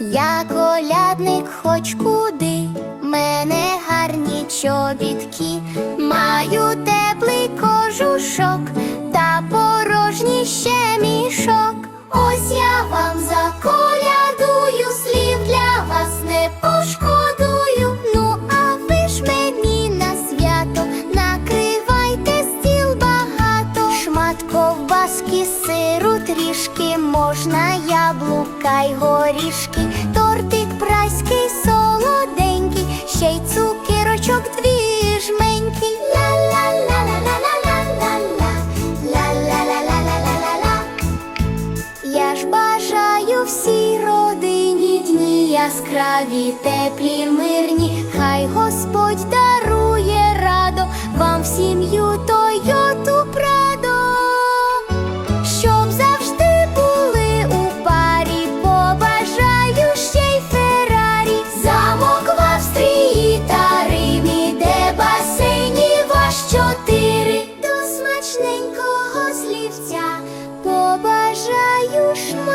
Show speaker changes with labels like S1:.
S1: Я колядник хоч куди, мене гарні чобітки, маю теплий кожушок та порожній ще мішок. Ось я вам заколядую, слів для вас не пошкодую. Ну, а ви ж мені на свято накривайте стіл багато. Шмат ковбаски, сиру трішки, можна яблука й горішки, тортик прайський солоденький, ще й цукерочок дві жменькі. Ла-ла-ла-ла-ла-ла-ла. Я ж бажаю всій родині дні яскраві, теплі, мирні, хай Господь дарує 有什么？